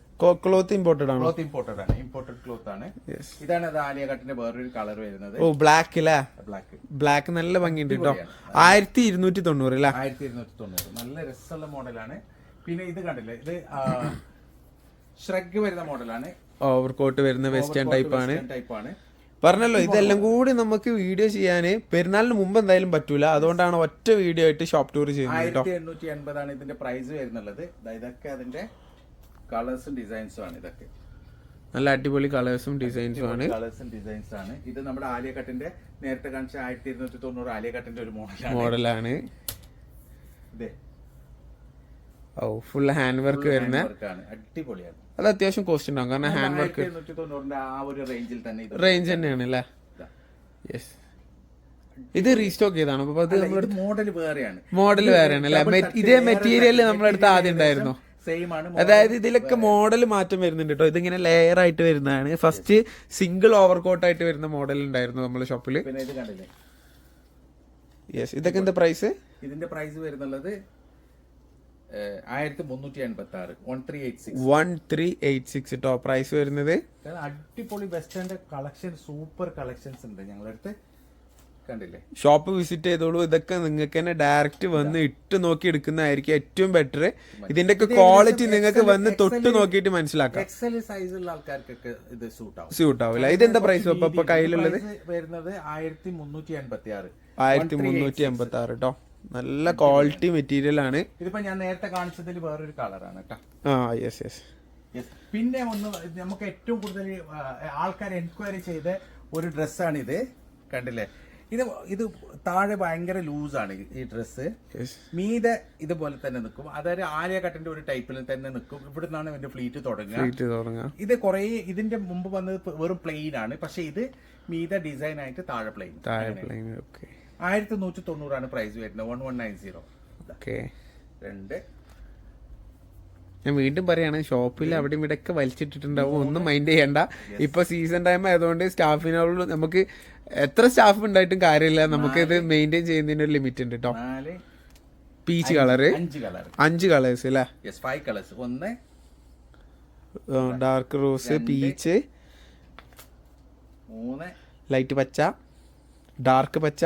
ക്ലോത്ത് ഇമ്പോർട്ടഡ് ആണ്? ക്ലോത്ത് ഇമ്പോർട്ടഡ് ആണ്. ഇമ്പോർട്ടഡ് ക്ലോത്ത് ആണ്. ഇതാണ് അത് ആലിയ കട്ടിന്റെ വേറൊരു കളർ വരുന്നത്. ഓ ബ്ലാക്ക് അല്ലേ ബ്ലാക്ക് ബ്ലാക്ക് നല്ല ഭംഗിയുണ്ട് കേട്ടോ ആയിരത്തി ഇരുന്നൂറ്റി തൊണ്ണൂറ് അല്ലേ ആയിരത്തി ഇരുന്നൂറ്റി തൊണ്ണൂറ് നല്ല രസമുള്ള മോഡലാണ്. പിന്നെ ഇത് കണ്ടില്ലേ? ഇത് ഷ്രഗ് വരുന്ന മോഡലാണ്. ഓവർ കോട്ട് വരുന്ന വെസ്റ്റേൺ ടൈപ്പ് ആണ്. ടൈപ്പ് ആണ്. പറഞ്ഞല്ലോ ഇതെല്ലാം കൂടി നമുക്ക് വീഡിയോ ചെയ്യാന് പെരുന്നാളിന് മുമ്പ് എന്തായാലും പറ്റൂല. അതുകൊണ്ടാണ് ഒറ്റ വീഡിയോ ആയിട്ട് ഷോപ്പ് ടൂർ ചെയ്യുന്നത് എണ്ണൂറ്റി എൺപതാണ് ഇതിന്റെ പ്രൈസ് വരുന്നുള്ളത്. ഇതൊക്കെ അതിന്റെ കളേഴ്സും ഡിസൈൻസും ആണ് ഇതൊക്കെ. നല്ല അടിപൊളി കളേഴ്സും ഡിസൈൻസും ആണ്. കളേഴ്സും ഡിസൈൻസ് ആണ്. ഇത് നമ്മുടെ ആലിയ കട്ടിന്റെ നേരത്തെ കാണിച്ച ആയിരത്തി ഇരുന്നൂറ്റി തൊണ്ണൂറ് ആലിയ കട്ടിന്റെ ഒരു മോഡലാണ് മോഡലാണ് ഇതേ. ഓ ഫുൾ ഹാൻഡ് വർക്ക് വരുന്ന? അടിപൊളിയാണ്. അത് അത്യാവശ്യം കോസ്റ്റ് ഉണ്ടാവും. കാരണം ഹാൻഡ് വർക്ക് റേഞ്ചിൽ തന്നെ റേഞ്ച് തന്നെയാണ് അല്ലേ? യെസ് ഇത് റീസ്റ്റോക്ക് ചെയ്താണ് അപ്പൊ അത് അല്ല, മോഡൽ വേറെയാണ്. മോഡൽ വേറെയാണ് അല്ലേ? ഇതേ മെറ്റീരിയൽ നമ്മളെടുത്ത് ആദ്യം ഉണ്ടായിരുന്നു. അതായത് ഇതിലൊക്കെ മോഡൽ മാറ്റം വരുന്നുണ്ട് കേട്ടോ ഇതിങ്ങനെ ലെയർ ആയിട്ട് വരുന്നതാണ്. ഫസ്റ്റ് സിംഗിൾ ഓവർ കോട്ട് ആയിട്ട് വരുന്ന മോഡൽ ഉണ്ടായിരുന്നു നമ്മുടെ ഷോപ്പിൽ യെസ് ഇതൊക്കെ എന്താ പ്രൈസ് ഇതിന്റെ പ്രൈസ് വരുന്നുള്ളത് ആയിരത്തി മുന്നൂറ്റി എൺപത്തി ആറ് one three eight six one three eight six top price വരുന്നത് അടിപൊളി വെസ്റ്റേണിന്റെ കളക്ഷൻ സൂപ്പർ കളക്ഷൻസ് ഉണ്ട് ഞങ്ങളുടെ അടുത്ത് കണ്ടില്ലേ? ഷോപ്പ് വിസിറ്റ് ചെയ്തോളൂ. ഇതൊക്കെ നിങ്ങൾക്ക് തന്നെ ഡയറക്റ്റ് വന്ന് ഇട്ട് നോക്കി എടുക്കുന്നതായിരിക്കും ഏറ്റവും ബെറ്റർ ഇതിന്റെ ഒക്കെ ക്വാളിറ്റി നിങ്ങൾക്ക് വന്ന് തൊട്ട് നോക്കിയിട്ട് മനസ്സിലാക്കാം. എക്സൽ സൈസുള്ള ആൾക്കാർക്കൊക്കെ ഇത് സൂട്ട് ആവും സ്യൂട്ട് ആവില്ല ഇതെന്താ പ്രൈസ് ഇപ്പൊ കയ്യിലുള്ളത്? വരുന്നത് ആയിരത്തി മുന്നൂറ്റി എൺപത്തി ആറ് ആയിരത്തി മുന്നൂറ്റി എൺപത്തി ആറ് കേട്ടോ നല്ല ക്വാളിറ്റി മെറ്റീരിയൽ ആണ്. ഇതിപ്പോ ഞാൻ നേരത്തെ കാണിച്ചതിൽ വേറൊരു കളറാണ് കേട്ടോ. ആ യെസ് യെസ്. പിന്നെ ഒന്ന് നമുക്ക് ഏറ്റവും കൂടുതൽ ആൾക്കാർ എൻക്വയറി ചെയ്ത ഒരു ഡ്രസ്സാണ് ഇത്. കണ്ടില്ലേ? ഇത് ഇത് താഴെ ഭയങ്കര ലൂസാണ് ഈ ഡ്രസ്സ് യെസ് മീതെ ഇതുപോലെ തന്നെ നിൽക്കും. അതായത് ആലിയ കട്ടിന്റെ ഒരു ടൈപ്പിൽ തന്നെ നിൽക്കും. ഇവിടെ നിന്നാണ് ഇവന്റെ ഫ്ലീറ്റ് തുടങ്ങുക. ഇത് കുറെ ഇതിന്റെ മുമ്പ് വന്നത് വെറും പ്ലെയിൻ ആണ്. പക്ഷെ ഇത് മീതെ ഡിസൈൻ ആയിട്ട് താഴെ പ്ലെയിൻ താഴെ പ്ലെയിൻ ഓക്കെ ആയിരത്തി നൂറ്റി തൊണ്ണൂറാണ് പ്രൈസ് വരുന്നത്. One one nine zero okay രണ്ട്. ഞാൻ വീണ്ടും പറയാണ് ഷോപ്പിൽ അവിടെ ഇവിടെ ഒക്കെ വലിച്ചിട്ടിട്ടുണ്ടാവും. ഒന്നും മൈൻഡ് ചെയ്യണ്ട. ഇപ്പൊ സീസൺ ടൈം ആയതുകൊണ്ട് സ്റ്റാഫിനോട് നമുക്ക് എത്ര സ്റ്റാഫ് ഉണ്ടായിട്ടും കാര്യമില്ല. നമുക്ക് ഇത് മെയിന്റെയിൻ ചെയ്യുന്നതിന് ഒരു ലിമിറ്റ് ഉണ്ട് കേട്ടോ പീച്ച് കളറ് അഞ്ച്. കളർ അഞ്ച് കളേഴ്സ് അല്ലേ ഫൈവ് കളേഴ്സ് ഒന്ന്. ഡാർക്ക് റോസ് പീച്ച് മൂന്ന്. ലൈറ്റ് പച്ച. ഡാർക്ക് പച്ച.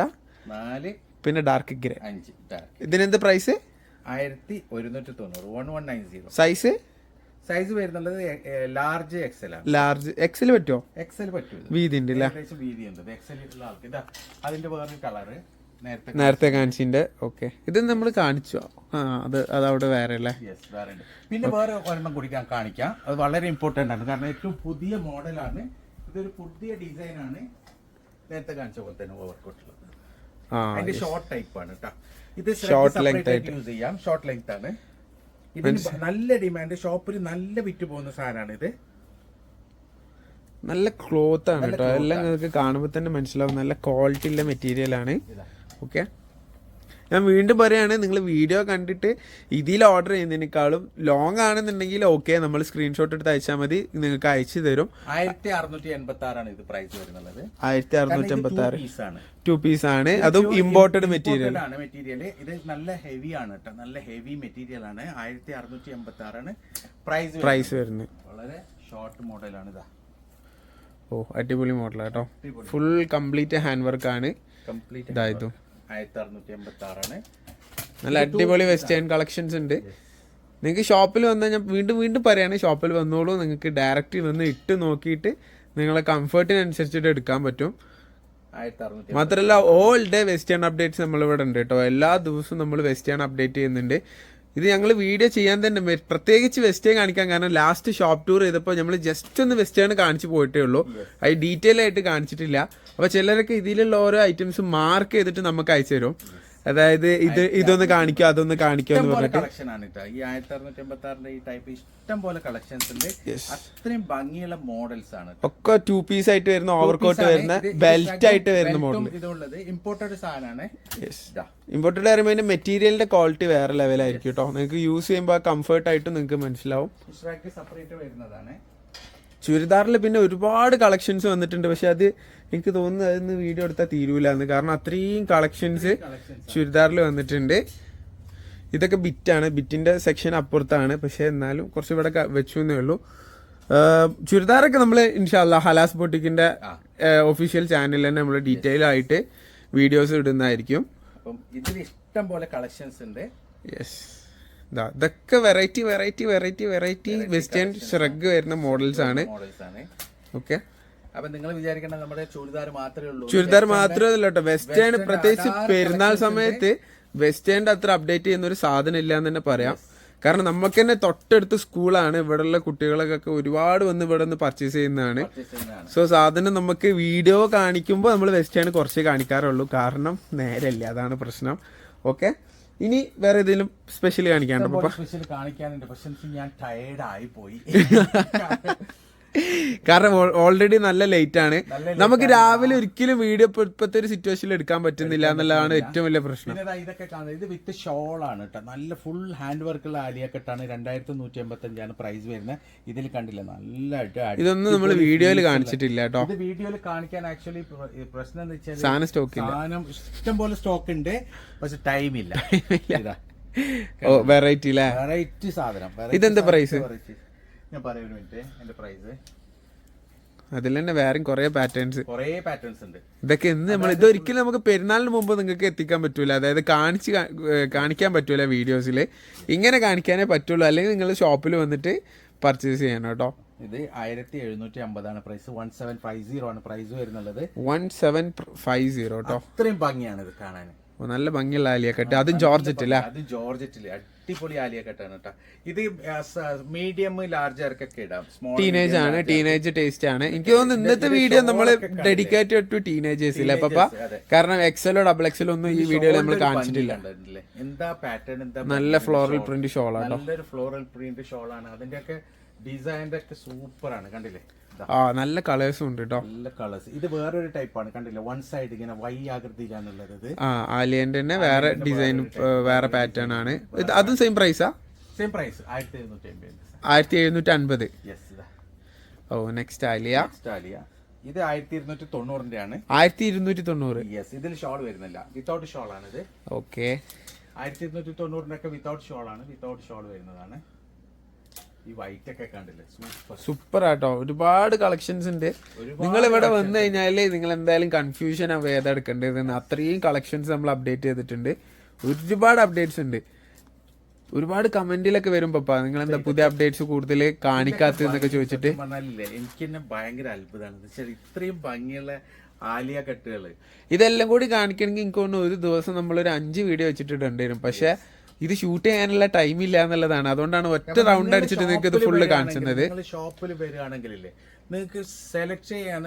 നാല് പിന്നെ ഡാർക്ക് ഗ്രേ അഞ്ച് dark. ഇതിനെന്ത് പ്രൈസ് ആയിരത്തി ഒരുന്നൂറ്റി തൊണ്ണൂറ് one one nine zero size size വരുന്നുള്ളത് large XL ആണ്. ലാർജ് എക്സൽ പറ്റുമോ എക്സൽ പറ്റും. വീതി ഉണ്ട് ഏകദേശം വീതി ഉണ്ട് എക്സൽ ഉള്ള ആൾക്ക്. ഇതാ അതിന്റെ വേറൊരു കളറ് നേരത്തെ കാണിച്ചിന്റെ. ഓക്കെ ഇത് നമ്മൾ കാണിച്ചു? ആ അത് അത് അവിടെ വേറെ അല്ലേ? പിന്നെ വേറെ ഒരെണ്ണം കൂടി ഞാൻ കാണിക്കാം. അത് വളരെ ഇമ്പോർട്ടന്റ് ആണ്. കാരണം ഏറ്റവും പുതിയ മോഡലാണ് ഇതൊരു പുതിയ ഡിസൈനാണ് ആണ്. നേരത്തെ കാണിച്ച പോലെ തന്നെ ഓവർകോട്ടുള്ളത് അതിന്റെ ഷോർട്ട് ടൈപ്പ് ആണ് കേട്ടോ ഇത് ഷോർട്ട് ലെങ്ത്. യൂസ് ചെയ്യാം. ഷോർട്ട് ലെങ്ത് ആണ്. ഇതിന് നല്ല ഡിമാൻഡ് ഷോപ്പിൽ നല്ല വിറ്റ് പോകുന്ന സാധനമാണ് ഇത്. നല്ല ക്ലോത്ത് ആണ് കേട്ടോ എല്ലാം നിങ്ങൾക്ക് കാണുമ്പോൾ തന്നെ മനസ്സിലാവും. നല്ല ക്വാളിറ്റി ഉള്ള മെറ്റീരിയൽ ആണ്. ഓക്കെ ഞാൻ വീണ്ടും പറയുകയാണ് നിങ്ങൾ വീഡിയോ കണ്ടിട്ട് ഇതിൽ ഓർഡർ ചെയ്യുന്നതിനേക്കാളും ലോങ് ആണെന്നുണ്ടെങ്കിൽ ഓക്കെ നമ്മൾ സ്ക്രീൻഷോട്ട് എടുത്ത് അയച്ചാൽ മതി നിങ്ങൾക്ക് അയച്ചു തരും. ആയിരത്തി അറുന്നൂറ്റി എൺപത്തി ആറാണ് ഇത് പ്രൈസ് വരുന്നത് ആയിരത്തി അറുന്നൂറ്റി എൺപത്തി ആറ് ടു പീസ് ആണ് അതും ഇമ്പോർട്ടഡ് മെറ്റീരിയൽ ആണ് മെറ്റീരിയൽ ഇത് നല്ല ഹെവി ആണ് കേട്ടോ നല്ല ഹെവി മെറ്റീരിയൽ ആണ്. ആയിരത്തി അറുന്നൂറ്റി എൺപത്തി ആറാണ് പ്രൈസ് പ്രൈസ് വരുന്നത്. വളരെ ഷോർട്ട് മോഡലാണ് ഇതാ. ഓ അടിപൊളി മോഡൽ കേട്ടോ ഫുൾ കംപ്ലീറ്റ് ഹാൻഡ് വർക്ക് ആണ്. കംപ്ലീറ്റ് ഇതായതും ആയിരത്തി അറുന്നൂറ്റി എൺപത്തി ആറാണ് നല്ല അടിപൊളി വെസ്റ്റേൺ കളക്ഷൻസ് ഉണ്ട് നിങ്ങൾക്ക് ഷോപ്പിൽ വന്നാൽ ഞാൻ വീണ്ടും വീണ്ടും പറയാണ് ഷോപ്പിൽ വന്നോളൂ നിങ്ങൾക്ക് ഡയറക്റ്റ് വന്ന് ഇട്ട് നോക്കിയിട്ട് നിങ്ങളെ കംഫർട്ടിനനുസരിച്ചിട്ട് എടുക്കാൻ പറ്റും. മാത്രമല്ല ഓൾ ഡേ വെസ്റ്റേൺ അപ്ഡേറ്റ്സ് നമ്മളിവിടെ ഉണ്ട് കേട്ടോ. എല്ലാ ദിവസവും നമ്മൾ വെസ്റ്റേൺ അപ്ഡേറ്റ് ചെയ്യുന്നുണ്ട്. ഇത് ഞങ്ങൾ വീഡിയോ ചെയ്യാൻ തന്നെ പ്രത്യേകിച്ച് വെസ്റ്റേൺ കാണിക്കാൻ കാരണം ലാസ്റ്റ് ഷോപ്പ് ടൂർ ചെയ്തപ്പോൾ നമ്മൾ ജസ്റ്റ് ഒന്ന് വെസ്റ്റേൺ കാണിച്ചു പോയിട്ടേ ഉള്ളൂ. അത് ഡീറ്റെയിൽ ആയിട്ട് കാണിച്ചിട്ടില്ല. അപ്പോൾ ചിലരൊക്കെ ഇതിലുള്ള ഓരോ ഐറ്റംസ് മാർക്ക് ചെയ്തിട്ട് നമുക്ക് അയച്ചു തരും. അതായത് ഇത് ഇതൊന്ന് കാണിക്കുക അതൊന്ന് കാണിക്കുക എന്ന് പറഞ്ഞിട്ട്. കളക്ഷൻ ആണ് കേട്ടോ ഈ ആയിരത്തി അറുന്നൂറ്റി എൺപത്തി ആറിന്റെ ഈ ടൈപ്പ് ഇഷ്ടം പോലെ കളക്ഷൻസ് ഉണ്ട്. അത്രയും ഭംഗിയുള്ള മോഡൽസ് ആണ്. ഒക്കെ ടു പീസ് ആയിട്ട് വരുന്ന ഓവർ കോട്ട് വരുന്ന ബെൽറ്റ് ആയിട്ട് വരുന്ന മോഡൽ ഇതുള്ളത് ഇമ്പോർട്ടഡ് സാധനമാണ്. ഇമ്പോർട്ടഡ് പറയുമ്പോൾ മെറ്റീരിയലിന്റെ ക്വാളിറ്റി വേറെ ലെവലായിരിക്കും കേട്ടോ നിങ്ങൾക്ക് യൂസ് ചെയ്യുമ്പോൾ കംഫർട്ട് ആയിട്ട് നിങ്ങൾക്ക് മനസ്സിലാവും. സെപ്പറേറ്റ് വരുന്നതാണ്. ചുരിദാറിൽ പിന്നെ ഒരുപാട് കളക്ഷൻസ് വന്നിട്ടുണ്ട്. പക്ഷെ അത് എനിക്ക് തോന്നുന്നു അതിന്ന് വീഡിയോ എടുത്താൽ തീരൂല എന്ന് കാരണം അത്രയും കളക്ഷൻസ് ചുരിദാറിൽ വന്നിട്ടുണ്ട്. ഇതൊക്കെ ബിറ്റാണ്. ബിറ്റിന്റെ സെക്ഷൻ അപ്പുറത്താണ്. പക്ഷെ എന്നാലും കുറച്ച് ഇവിടെ വെച്ചു എന്നേ ഉള്ളൂ. ചുരിദാറൊക്കെ നമ്മൾ ഇൻഷാല്ല ഹലാസ് ബൊട്ടിക്കിന്റെ ഒഫീഷ്യൽ ചാനലിൽ തന്നെ നമ്മൾ ഡീറ്റെയിൽ ആയിട്ട് വീഡിയോസ് ഇടുന്നതായിരിക്കും. അപ്പം ഇതിൽ ഇഷ്ടം പോലെ കളക്ഷൻസ് ഉണ്ട്. യെസ് ഇതൊക്കെ variety variety variety variety western shrug വരുന്ന മോഡൽസ് ആണ്. ഓക്കെ ചുരിദാർ മാത്രമേ ഉള്ളൂ. കേട്ടോ. വെസ്റ്റേൺ പ്രത്യേകിച്ച് പെരുന്നാൾ സമയത്ത് വെസ്റ്റേണിന്റെ അത്ര അപ്ഡേറ്റ് ചെയ്യുന്ന ഒരു സാധനം ഇല്ല എന്ന് തന്നെ പറയാം. കാരണം നമുക്ക് തന്നെ തൊട്ടടുത്ത് സ്കൂളാണ് ഇവിടെയുള്ള കുട്ടികളൊക്കെ ഒരുപാട് വന്ന് ഇവിടെ നിന്ന് പർച്ചേസ് ചെയ്യുന്നതാണ്. സോ സാധനം നമുക്ക് വീഡിയോ കാണിക്കുമ്പോൾ നമ്മൾ വെസ്റ്റേൺ കുറച്ച് കാണിക്കാറുള്ളൂ. കാരണം നേരല്ല. അതാണ് പ്രശ്നം. ഓക്കെ ഇനി വേറെ ഏതെങ്കിലും സ്പെഷ്യൽ കാണിക്കാനുണ്ടോ സ്പെഷ്യൽ കാണിക്കാനുണ്ട്. പക്ഷെ ഞാൻ ടയേർഡ് ആയി പോയി. കാരണം ഓൾറെഡി നല്ല ലേറ്റ് ആണ്. നമുക്ക് രാവിലെ ഒരിക്കലും വീഡിയോ ഇപ്പോഴത്തെ ഒരു സിറ്റുവേഷനിൽ എടുക്കാൻ പറ്റുന്നില്ല എന്നുള്ളതാണ് ഏറ്റവും വലിയ പ്രശ്നം. ഇതൊക്കെ കാണുന്നത്. ഇത് വിത്ത് ഷോൾ ആണ് കേട്ടോ. നല്ല ഫുൾ ഹാൻഡ് വർക്കുള്ള ആലിയക്കെട്ടാണ് രണ്ടായിരത്തി നൂറ്റി എൺപത്തി അഞ്ചാണ് പ്രൈസ് വരുന്നത്. ഇതിൽ കണ്ടില്ല? നല്ല ഇതൊന്നും നമ്മൾ വീഡിയോയിൽ കാണിച്ചിട്ടില്ല കേട്ടോ. ഇത് വീഡിയോയിൽ കാണിക്കാൻ ആക്ച്വലി പ്രശ്നം എന്ന് വെച്ചാൽ സാധനം സ്റ്റോക്ക് സാധനം ഇഷ്ടം പോലെ സ്റ്റോക്ക് ഉണ്ട്. പക്ഷെ ടൈം ഇല്ല. വെറൈറ്റി വെറൈറ്റി സാധനം. ഇതെന്താ പ്രൈസ്. ഞാൻ പറയാം ഒരു മിനിറ്റ് എന്റെ പ്രൈസ് അതിൽ തന്നെ വേറെയും കുറെ പാറ്റേൺസ് കുറേ പാറ്റേൺസ് ഉണ്ട്. ഇതൊക്കെ എന്ന് നമ്മൾ ഇതൊരിക്കലും നമുക്ക് പെരുന്നാളിന് മുമ്പ് നിങ്ങൾക്ക് എത്തിക്കാൻ പറ്റൂല. അതായത് കാണിച്ച് കാണിക്കാൻ പറ്റൂല വീഡിയോസിൽ ഇങ്ങനെ കാണിക്കാനേ പറ്റുള്ളൂ. അല്ലെങ്കിൽ നിങ്ങൾ ഷോപ്പിൽ വന്നിട്ട് പർച്ചേസ് ചെയ്യണം കേട്ടോ. ഇത് ആയിരത്തി എഴുന്നൂറ്റി അമ്പതാണ് price one seven five zero ആണ് പ്രൈസ് വരുന്നുള്ളത്. വൺ സെവൻ ഫൈവ് സീറോ കേട്ടോ അത്രയും ഭംഗിയാണ് ഇത് കാണാൻ. നല്ല ഭംഗിയുള്ള ആലിയ കട്ട് അതും ജോർജറ്റ് അല്ലേ അത് ജോർജറ്റിൽ. അടിപൊളി ആലിയ കട്ടാണ് കേട്ടോ. ഇത് മീഡിയം ലാർജ് ആർക്കൊക്കെ ഇടാം. ടീനേജ് ആണ്. ടീനേജ് ടേസ്റ്റ് ആണ്. എനിക്ക് തോന്നുന്നു ഇന്നത്തെ വീഡിയോ നമ്മൾ ഡെഡിക്കേറ്റഡ് ടു ടീനേജേഴ്സ് ഇല്ല? പപ്പ കാരണം എക്സലോ ഡബിൾ എക്സലോ ഒന്നും ഈ വീഡിയോയിൽ നമ്മൾ കാണിച്ചിട്ടില്ല. എന്താ പാറ്റേൺ എന്താ നല്ല ഫ്ലോറൽ പ്രിന്റ് ഷോൾ ആണ് നല്ലൊരു ഫ്ലോറൽ പ്രിന്റ് ഷോൾ ആണ് അതിന്റെ ഒക്കെ ഡിസൈന്റെ ഒക്കെ സൂപ്പർ ആണ് കണ്ടില്ലേ ആ നല്ല കളേഴ്സും ഉണ്ട് കേട്ടോ നല്ല കളേഴ്സ് ഇത് വേറൊരു ടൈപ്പാണ് കണ്ടില്ലേ? വൺ സൈഡ് ഇങ്ങനെ വൈ ആകൃതിയിലാണുള്ളത് ആ ആലിയന്റെ തന്നെ വേറെ ഡിസൈൻ വേറെ പാറ്റേൺ ആണ്. ഇത് അതും സെയിം പ്രൈസാ സെയിം പ്രൈസ് ആയിരത്തി എഴുന്നൂറ്റി അമ്പത് ആയിരത്തി എഴുന്നൂറ്റി അൻപത് യെസ് ഓ നെക്സ്റ്റ് ആലിയ. സ്റ്റാലിയ ഇത് ആയിരത്തി ഇരുന്നൂറ്റി തൊണ്ണൂറിന്റെ ആണ് ആയിരത്തി ഇരുന്നൂറ്റി തൊണ്ണൂറ് യെസ് ഇതിൽ ഷോൾ വരുന്നില്ല. വിത്തൗട്ട് ഷോൾ ആണ് ഇത്. ഓക്കെ ആയിരത്തി ഇരുന്നൂറ്റി തൊണ്ണൂറിന്റെ ഒക്കെ വിത്തൗട്ട് ഷോൾ ആണ്. വിത്തൗട്ട് ഷോൾ വരുന്നതാണ്. ഈ വൈറ്റ് ഒക്കെ കണ്ടില്ലേ? സൂപ്പർ സൂപ്പർ ആട്ടോ. ഒരുപാട് കളക്ഷൻസ് ഉണ്ട്. നിങ്ങൾ ഇവിടെ വന്നു കഴിഞ്ഞാൽ നിങ്ങൾ എന്തായാലും കൺഫ്യൂഷൻ ആവും ഏതാ എടുക്കേണ്ടതെന്ന്. അത്രയും കളക്ഷൻസ് നമ്മൾ അപ്ഡേറ്റ് ചെയ്തിട്ടുണ്ട്. ഒരുപാട് അപ്ഡേറ്റ്സ് ഉണ്ട്. ഒരുപാട് കമന്റിലൊക്കെ വരും പപ്പ. നിങ്ങൾ എന്താ പുതിയ അപ്ഡേറ്റ്സ് കൂടുതൽ കാണിക്കാത്തതെന്നൊക്കെ ചോദിച്ചിട്ട്? എനിക്ക് തന്നെ ഭയങ്കര അത്ഭുതമാണ്. ഇത്രയും ഭംഗിയുള്ള ആലിയ കെട്ടുകൾ ഇതെല്ലാം കൂടി കാണിക്കണമെങ്കിൽ എനിക്ക് തോന്നുന്നു ഒരു ദിവസം നമ്മൾ ഒരു അഞ്ച് വീഡിയോ വെച്ചിട്ടുണ്ടായിരുന്നു പക്ഷെ ഇത് ഷൂട്ട് ചെയ്യാനുള്ള ടൈം ഇല്ല എന്നുള്ളതാണ്. അതുകൊണ്ടാണ് ഒറ്റ റൗണ്ട് അടിച്ചിട്ട് നിങ്ങൾക്ക് ഇത് ഫുള്ള് കാണിച്ചത്. നിങ്ങൾ ഷോപ്പിൽ വരികയാണെങ്കിലേ നിങ്ങൾക്ക് സെലക്ട് ചെയ്യാൻ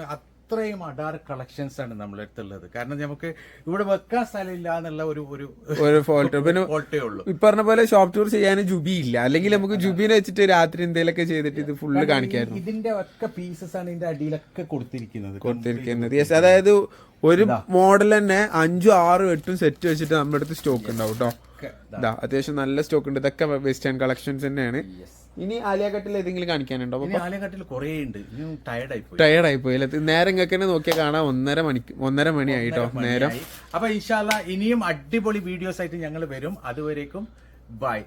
അത്രയും അഡാർ കളക്ഷൻസ് ആണ് നമ്മുടെ അടുത്തുള്ളത്. കാരണം നമുക്ക് ഇവിടെ വെക്കാൻ സ്ഥലമില്ല എന്നുള്ള ഒരു ഒരു ഒരു ഫോൾട്ട് പിന്നെ ഫോൾട്ടേ ഉള്ളൂ. ഈ പറഞ്ഞ പോലെ ഷോപ്പ് ടൂർ ചെയ്യാൻ ജുബി ഇല്ല അല്ലെങ്കിൽ നമുക്ക് ജുബിനെ വെച്ചിട്ട് രാത്രി എന്തെങ്കിലുമൊക്കെ ചെയ്തിട്ട് ഇത് ഫുള്ള് കാണിക്കായിരുന്നു. ഇതിന്റെ ഒക്കെ പീസസ് ആണ് ഇതിന്റെ അടിയിലൊക്കെ കൊടുത്തിരിക്കുന്നത്. കൊടുത്തിരിക്കുന്നത്. യെസ് അതായത് ഒരു മോഡൽ തന്നെ അഞ്ചും ആറും എട്ടും സെറ്റ് വെച്ചിട്ട് നമ്മുടെ അടുത്ത് സ്റ്റോക്ക് ഉണ്ടാവും കേട്ടോ അത്യാവശ്യം നല്ല സ്റ്റോക്ക് ഉണ്ട്. ഇതൊക്കെ വെസ്റ്റേൺ കളക്ഷൻസ് തന്നെയാണ്. ഇനി ആലിയ കട്ടിൽ ഏതെങ്കിലും കാണിക്കാനുണ്ടോ? ഇനി ആലങ്കാട്ടിൽ കുറേ ഉണ്ട്. ഇനി ടയർഡ് ആയി പോയി ടയർഡ് ആയി പോയി അല്ലേ? നേരം ഇങ്ങനെ നോക്കിയാൽ കാണാൻ ഒന്നര മണി ഒന്നര മണി ആയിട്ടോ നേരം അപ്പൊ ഇൻഷാല്ല ഇനിയും അടിപൊളി വീഡിയോസ് ആയിട്ട് ഞങ്ങൾ വരും. അതുവരേക്കും ബൈ